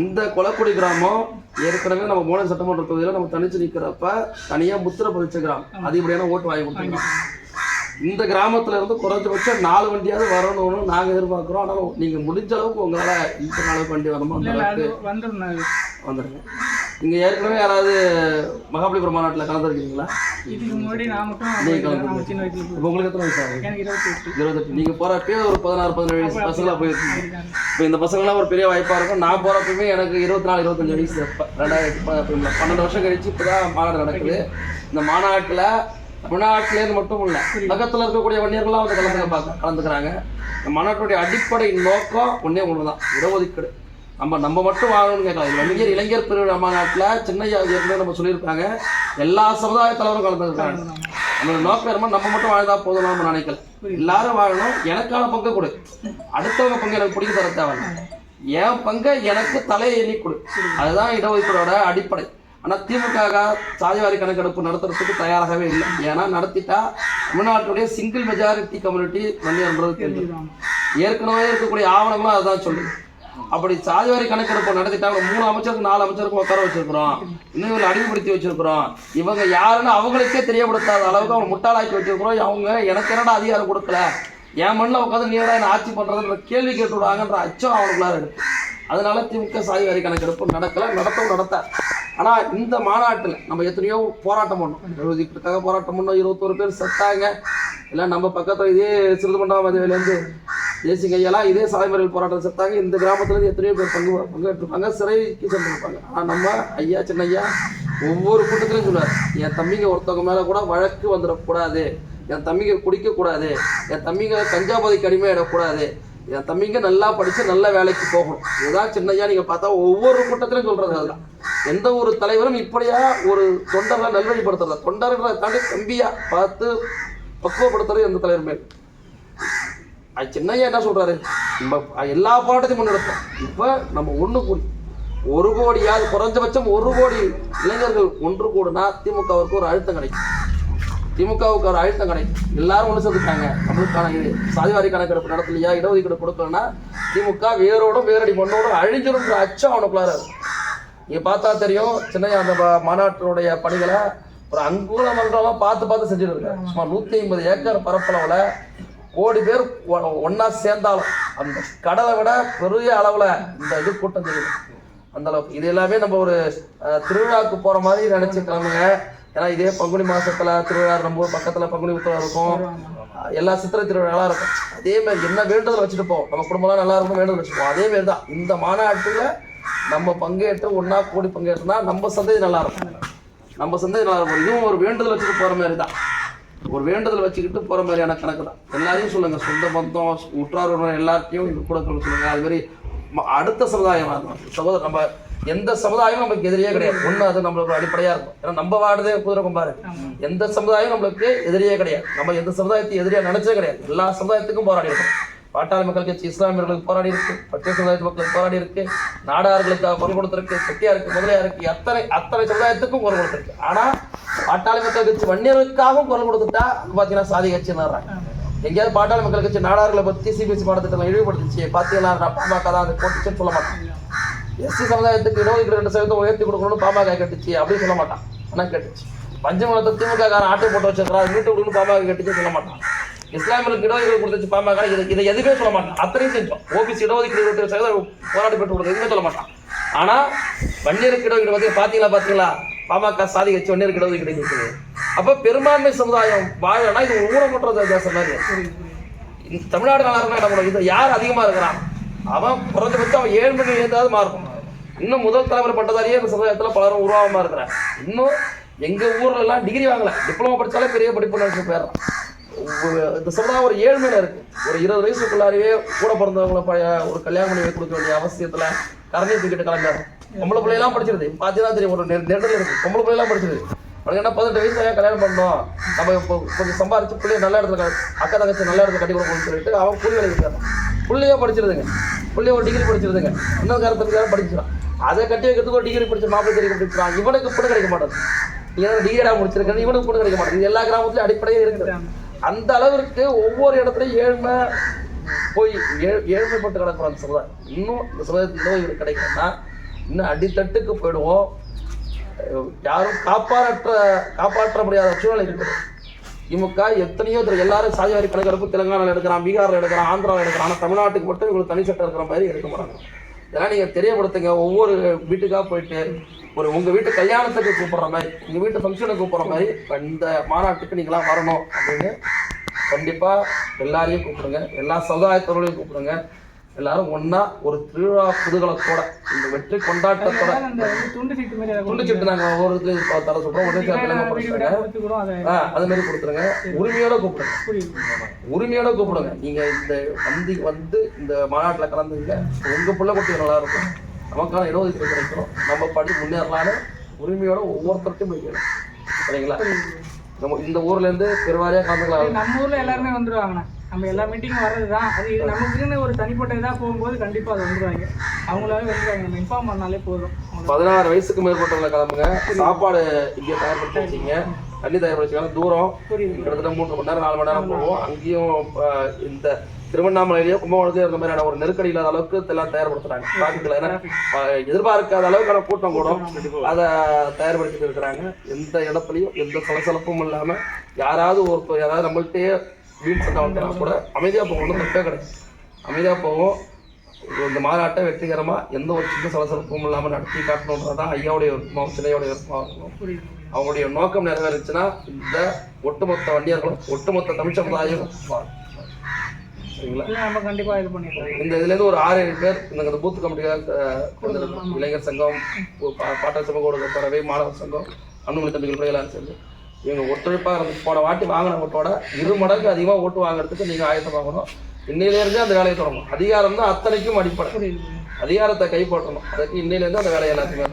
இந்த கொலக்குடி கிராமம் ஏற்கனவே நம்ம மோன சட்டமன்ற தொகுதியில் நம்ம தனிச்சு நிற்கிறப்ப தனியாக முத்திரை பதிச்ச கிராமம். அதிகப்படியான ஓட்டு வாங்கி கொடுத்துருக்கோம் இந்த கிராமத்துல இருந்து குறைஞ்சபட்சம் நாலு வண்டியாவது வரணும்னு நாங்கள் எதிர்பார்க்குறோம். ஆனால் நீங்கள் முடிஞ்ச அளவுக்கு உங்களால் இந்த நாலு வண்டி வரணுமோ? அந்த நீங்கள் ஏற்கனவே யாராவது மகாபலிபுரம் மாநாட்டில் கலந்துருக்கீங்களா? இதுக்கு முன்னாடி நான் மட்டும் நீங்க போயிருக்கேன். கலந்து நான் சின்ன வயசுல போயிருக்கேன். இப்போ உங்களுக்கு எத்தனை வயசு ஆகுது? எனக்கு இருபத்தி எட்டு. இருபத்தெட்டு. நீங்கள் போகிறப்பயே ஒரு பதினாறு பதினேழு வயசு பசங்களாக போயிருக்கீங்க. இப்போ இந்த பசங்களாம் ஒரு பெரிய வாய்ப்பாக இருக்கும். நான் போகிறப்பயுமே எனக்கு இருபத்தி நாலு இருபத்தஞ்சு வயசு ரெண்டாயிரத்தி பன்னெண்டு வருஷம் கழிச்சு இப்போ தான் மாநாடு நடக்குது. இந்த மாநாட்டில் தமிழ்நாட்டிலேருந்து மட்டும் இல்லை உலகத்தில் இருக்கக்கூடிய வன்னியர்கள்லாம் வந்து பார்க்க கலந்துக்கிறாங்க. இந்த மாநாட்டுடைய அடிப்படை நோக்கம் ஒன்றே ஒன்று தான் இடஒதுக்கீடு. நம்ம நம்ம மட்டும் வாழணும்னு கேட்கலாம். இளைஞர் இளைஞர் பிரிவு மாநாட்டில் சின்னையா ஏற்கனவே நம்ம சொல்லியிருக்காங்க. எல்லா சமுதாய தலைவரும் கலந்துருக்காங்க நம்மளோட நோக்கம் என்னமோ நம்ம மட்டும் வாழ்ந்தா போதும் நம்ம நினைக்கல. எல்லாரும் வாழணும். எனக்கான பங்கு கொடு. அடுத்தவங்க பங்கு எனக்கு பிடிக்க தர தேவை என் பங்கை எனக்கு தலையை எண்ணி கொடு. அதுதான் இடஒதுக்கீடோட அடிப்படை. ஆனால் திமுக சாதிவாரி கணக்கெடுப்பு நடத்துறதுக்கு தயாராகவே இல்லை. ஏன்னா நடத்திட்டா தமிழ்நாட்டுடைய சிங்கிள் மெஜாரிட்டி கம்யூனிட்டி வன்னியர்ன்றது தெரியும் ஏற்கனவே இருக்கக்கூடிய ஆவணங்களும் அதுதான் சொல்லுது. அப்படி சாதிவாரி கணக்கெடுப்பு நடத்திட்டா மூணு அமைச்சருக்கு நாலு அமைச்சருக்கு உட்கார வச்சிருக்கிறோம். இன்னும் இவங்களை அடிமைப்படுத்தி வச்சிருக்கிறோம். இவங்க யாருன்னு அவங்களுக்கே தெரியப்படுத்தாத அளவுக்கு அவங்க முட்டாளாக்கி வச்சிருக்கிறோம். அவங்க எனக்கு என்னடா அதிகாரம் கொடுக்கல? என் மண்ணில் உட்காந்து நீடா என்ன ஆட்சி பண்றதுன்ற கேள்வி கேட்டு விடுவாங்கன்ற அச்சம் அவனுக்குள்ளார இருக்கு. அதனால திமுக சாதிவாரி கணக்கெடுப்பு நடக்கலை நடத்தவும் நடத்த. ஆனா இந்த மாநாட்டில் நம்ம எத்தனையோ போராட்டம் பண்ணோம். எழுபதுக்காக போராட்டம் பண்ணோம். இருபத்தோரு பேர் செத்தாங்க. இல்லை நம்ம பக்கத்துல இதே சிறுதுமண்டாமதியிலேருந்து தேசிய கையெல்லாம் இதே சாலைமறையில் போராட்டம் செத்தாங்க. இந்த கிராமத்துலேருந்து எத்தனையோ பேர் பங்கு பங்கேற்றிருப்பாங்க. சிறைக்கு சென்றிருப்பாங்க. ஆனால் நம்ம ஐயா சின்னையா ஒவ்வொரு கூட்டத்திலையும் சொல்லுவார் என் தம்பிங்க ஒருத்தவங்க மேலே கூட வழக்கு வந்துடக்கூடாது. என் தம்பிங்க குடிக்கக்கூடாது. என் தம்பிங்க கஞ்சாபதிக்கு அடிமையிடக்கூடாது என் தம்பிங்க நல்லா படித்து நல்ல வேலைக்கு போகணும். இதுதான் சின்னையா நீங்கள் பார்த்தா ஒவ்வொரு கூட்டத்திலையும் சொல்கிறது அதுதான். எந்த ஒரு தலைவரும் இப்படியா ஒரு தொண்டர்களை நல்வழிப்படுத்துறதா தொண்டர்களை தாண்டி தம்பியாக பார்த்து பக்குவப்படுத்துறது எந்த தலைவர் மேல். சின்னையா என்ன சொல்றாரு? நம்ம எல்லா போராட்டத்தையும் முன்னெடுத்தோம். இப்போ நம்ம ஒன்று கூடி ஒரு கோடியாவது குறைஞ்சபட்சம் ஒரு கோடி இளைஞர்கள் ஒன்று கூடுனா திமுகவுக்கு ஒரு அழுத்தம் கிடைக்கும். திமுகவுக்கு ஒரு அழுத்தம் கிடைக்கும். எல்லாரும் ஒன்று சேர்ந்துட்டாங்க நம்மளுக்கான இது சாதிவாரி கணக்கெடுப்பு நடத்தலையா இடஒதுக்கீடு கொடுக்கலன்னா திமுக வேரோடும் வேரடி மண்ணோடும் அழிஞ்சிரும்ன்ற அச்சம் அவனுக்குள்ளார இருக்கு. நீங்க பார்த்தா தெரியும் சின்னையா அந்த மாநாட்டினுடைய பணிகளை ஒரு அங்குல மன்றமாக பார்த்து பார்த்து செஞ்சுட்டு இருக்கேன் சுமார் நூற்றி ஐம்பது ஏக்கர் பரப்பளவில் கோடி பேர் ஒன்றா சேர்ந்தாலும் அந்த கடலை விட பெரிய அளவுல இந்த இது கூட்டம் தெரியும் அந்த அளவுக்கு. இது எல்லாமே நம்ம ஒரு திருவிழாவுக்கு போற மாதிரி நினச்சி கிளம்புங்க. ஏன்னா இதே பங்குனி மாசத்துல திருவிழா நம்ம ஊர் பக்கத்துல பங்குனி உத்தரவு இருக்கும். எல்லா சித்திரை திருவிழாலாம் இருக்கும். அதே மாதிரி என்ன வேண்டுதல் வச்சுட்டு போவோம். நம்ம குடும்பம்லாம் நல்லா இருக்கும் வேண்டுதல் வச்சுப்போம் அதே மாதிரி தான். இந்த மாநாட்டுல நம்ம பங்கேற்று ஒன்றா கூடி பங்கேற்றுனா நம்ம சந்ததி நல்லா இருக்கும். நம்ம சந்ததி நல்லா இருக்கும். இதுவும் ஒரு வேண்டுதல் வச்சுட்டு போற மாதிரி தான். ஒரு வேண்டுதல் வச்சுக்கிட்டு போற மாதிரியான கணக்கு தான் எல்லாரையும் சொல்லுங்க. சொந்த பந்தம் உற்றார் உறவினர் எல்லாத்தையும் இது கூட சொல்ல சொல்லுங்க. அது மாதிரி ம- அடுத்த சமுதாயம் வரணும். சகோதர நம்ம எந்த சமுதாயமும் நமக்கு எதிரியே கிடையாது. ஒண்ணு அது நம்மளுக்கு ஒரு அடிப்படையா இருக்கும். ஏன்னா நம்ம வாடுதே குதிரை கொம்பாரு எந்த சமுதாயம் நம்மளுக்கு எதிரியே கிடையாது. நம்ம எந்த சமுதாயத்தை எதிரியா நினைச்சே கிடையாது. எல்லா சமுதாயத்துக்கும் போராடி இருக்கோம் பாட்டாளி மக்கள் கட்சி இஸ்லாமியர்களுக்கு போராடி இருக்கு பட்டிய சமுதாயத்து மக்களுக்கு போராடி இருக்கு நாடார்களுக்காக குரல் கொடுத்திருக்கு செட்டியாருக்கு முதலியாருக்கு அத்தனை அத்தனை சமுதாயத்துக்கும் குரல் கொடுத்திருக்கு. ஆனா பாட்டாளி மக்கள் கட்சி வன்னியர்களுக்காகவும் குரல் கொடுத்துட்டா பாத்தீங்கன்னா சாதி கட்சின்னு எங்கேயாவது பாட்டாளி மக்கள் கட்சி நாடார்களை பத்தி சிபிஎஸ்சி பாடத்திட்டம் இழிவுபடுத்துச்சு பாத்தீங்களா? நான் பாமக தான் அதை போட்டுச்சுன்னு சொல்ல மாட்டான். எஸ்சி சமுதாயத்துக்கு இருபது ரெண்டு சதவீதம் உயர்த்தி கொடுக்கணும்னு பாமக கேட்டுச்சு அப்படின்னு சொல்ல மாட்டான். ஆனா கேட்டுச்சு. பஞ்சமலத்தை திமுக காரன் ஆட்டை போட்டு வச்சிருக்கிறா வீட்டு கொடுக்கணும் பாமக கேட்டுச்சு சொல்ல மாட்டான். இஸ்லாமியர்களுக்கு இடஒதுக்கீடு கொடுத்துச்சு பாமக இதை இதை எதுவுமே சொல்ல மாட்டான். அத்தனையும் செஞ்சோம் ஓபிசி இடஒதுக்கீடு இருபத்தி சதவீதம் போராடி பெற்று கொடுத்தது எதுவுமே சொல்ல மாட்டான். ஆனா வன்னியருக்கு இடஒதுக்கீடு வந்து பாத்தீங்களா பாத்தீங்களா? பாமக சாதி வச்சு வன்னியருக்கு இடஒதுக்கீடு இருக்குது அப்ப பெரும்பான்மை சமுதாயம் வாழனா இது ஒரு ஊனமுற்ற தேசம் மாதிரி. தமிழ்நாடு நல்லா இருக்கா நம்ம இது யார் அதிகமா இருக்கிறான்? அவன் குறைஞ்சபட்சம் அவன் ஏழு மணி ஏதாவது மாறும் இன்னும் முதல் தலைமுறை பட்டதாரியே இந்த சமுதாயத்தில் பலரும் உருவாகமாக இருக்கிறான் இன்னும் எங்கள் ஊர்லலாம் டிகிரி வாங்கலை. டிப்ளமோ படித்தாலே பெரிய படிப்பு நினைச்சு போயிடறான். இந்த சமுதாயம் ஒரு ஏழ்மையில இருக்கு. ஒரு இருபது வயசுக்குள்ளாரையே கூட பிறந்தவங்களை பழைய ஒரு கல்யாணம் பண்ணி கொடுக்க வேண்டிய அவசியத்துல கரண்டி தூக்கிட்டு கிளம்பிடுறோம் பொம்பளை பிள்ளையெல்லாம் படிச்சிருது. பார்த்தீங்கன்னா தெரியும் ஒரு நெ- நெருடல் இருக்கு. பொம்பளை பிள்ளையெல்லாம் படிச்சிருது. அவனுக்கு என்ன பதினெட்டு வயசுல ஏன் கல்யாணம் பண்ணோம் நம்ம இப்போ கொஞ்சம் சம்பாரிச்சு பிள்ளைய நல்ல இடத்துல அக்கா தங்கச்சி நல்ல இடத்துல கட்டி கொடுக்கணும்னு சொல்லிட்டு அவன் கூலி வேலைக்கு பிள்ளையோ படிச்சிருதுங்க. பிள்ளைய ஒரு டிகிரி படிச்சிருதுங்க. இன்னொரு காரணத்துக்காக படிச்சிடான் அதை கட்டி வைக்கிறதுக்கு ஒரு டிகிரி படிச்ச மாப்பிள்ளை டிகிரி படிச்சிடான் இவனுக்கு பொண்ணு கிடைக்க மாட்டேங்குது. இவன் டிகிரிடா முடிச்சிருக்கேன். இவனுக்கு பொண்ணு கிடைக்க மாட்டேங்குது. எல்லா கிராமத்துலையும் அடிப்படையே இருக்குது. அந்த அளவிற்கு ஒவ்வொரு இடத்துலையும் ஏழ்மை போய் ஏழ்மைப்பட்டு கிடக்குறோம் அந்த சமுதாயம் இன்னும் இந்த சமுதாயத்தில் நோய் கிடைக்கணும்னா இன்னும் அடித்தட்டுக்கு போயிடுவோம். யாரும் காப்பாற்ற காப்பாற்ற முடியாத சூழ்நிலை இருக்குது. திமுக எத்தனையோ தடவை எல்லாரும் சாதிவாரி கணக்கெடுப்பு தெலுங்கானாவில் எடுக்கிறான் பீகாரில் எடுக்கிறான் ஆந்திராவில் எடுக்கிறான். ஆனால் தமிழ்நாட்டுக்கு மட்டும் இவங்களுக்கு தனி சட்டம் இருக்கிற மாதிரி எடுக்க மாட்டாங்க. இதெல்லாம் நீங்கள் தெரியப்படுத்துங்க. ஒவ்வொரு வீட்டுக்காக போயிட்டு ஒரு உங்கள் வீட்டு கல்யாணத்துக்கு கூப்பிட்ற மாதிரி உங்கள் வீட்டு ஃபங்க்ஷனுக்கு கூப்பிட்ற மாதிரி இந்த மாநாட்டுக்கு நீங்களாம் வரணும் அப்படின்னு கண்டிப்பாக எல்லாரையும் கூப்பிடுங்க. எல்லா சமுதாயத்தோடையும் கூப்பிடுங்க. எல்லாரும் ஒண்ணா ஒரு திருவிழா குதூகலத்தோட இந்த வெற்றி கொண்டாட்டத்தோட துண்டு சீட்டு நாங்கள் ஒவ்வொரு தர சொல்கிறோம் உடனே அதை மாதிரி கொடுத்துருங்க. உரிமையோட கூப்பிடுங்க. உரிமையோட கூப்பிடுங்க. நீங்க இந்த வந்து வந்து இந்த மாநாட்டில் கலந்துங்க. உங்க பிள்ளை குட்டி நல்லா இருக்கும். நமக்கான இடஒதுக்கீடு கிடைக்கும். நம்ம படி முன்னேறலான்னு உரிமையோட ஒவ்வொருத்தருக்கும் போய்க்கணும் சரிங்களா? நம்ம இந்த ஊர்ல இருந்து பெருவாரியா கலந்துக்கலாம் நம்ம ஊர்ல எல்லாருமே வந்துருவாங்கண்ணா. நம்ம எல்லா மீட்டிங்கும் வர்றதுதான். அது இது நமக்குன்னு ஒரு தனிப்பட்ட இதா போகும்போது கண்டிப்பா அது வந்துருவாங்க. அவங்களாவே வந்துருவாங்க. நம்ம இன்ஃபார்ம் பண்ணாலே போதும். பதினாறு வயசுக்கு மேற்பட்டவங்களை கிளம்புங்க. சாப்பாடு இங்கே தயார்படுத்தி வச்சிங்க. தண்ணி தயார்படுத்தி தூரம். கிட்டத்தட்ட மூன்று மணி நேரம் நாலு மணி நேரம் போவோம் அங்கேயும் இந்த திருவண்ணாமலையிலேயோ கும்பகோணத்தையோ இருந்த மாதிரியான ஒரு நெருக்கடி இல்லாத அளவுக்கு இதெல்லாம் தயார்படுத்துறாங்க டிராஃபிக்ல ஏன்னா எதிர்பார்க்காத அளவுக்கான கூட்டம் கூடும் அதை தயார்படுத்திட்டு இருக்கிறாங்க. எந்த இடத்துலையும் எந்த சலசலப்பும் இல்லாம யாராவது ஒருத்தர் யாராவது நம்மள்கிட்டயே வீண் சண்டை கூட அமைதியா போகணும் தப்பே கிடையாது. அமைதியா போவோம். இந்த மாநாட்டை வெற்றிகரமா எந்த ஒரு சின்ன சலசலப்பும் இல்லாம நடத்தி காட்டணுன்றதான் ஐயாவுடைய விருப்பம் சிலையோடைய புரியுது அவங்களுடைய நோக்கம் நிறைவேறுச்சுன்னா இந்த ஒட்டுமொத்த வண்டியர்களும் ஒட்டுமொத்த தமிழ் சமுதாயம். சரிங்களா நம்ம கண்டிப்பா இது பண்ணிடுறோம் இந்த இதுல இருந்து ஒரு ஆறு ஏழு பேர் இந்த இந்த பூத் கமிட்டியாக இளைஞர் சங்கம் பாட்டாளி சமூக ஊடக பறவை மாணவர் சங்கம் அன்புமணி தம்பிகள் எல்லாரும் சேர்ந்து. இவங்க ஒத்துழைப்பாக இருந்து போன வாட்டி வாங்கின ஓட்டோட இரு மடங்கு அதிகமாக ஓட்டு வாங்குறதுக்கு நீங்கள் ஆயத்தமாகணும் இன்னையிலேருந்தே அந்த வேலையை தொடங்கணும். அதிகாரம் தான் அத்தனைக்கும் அடிப்படை. அதிகாரத்தை கைப்பற்றணும். அதுக்கு இன்னையிலேருந்து அந்த வேலையை எல்லாத்தையுமே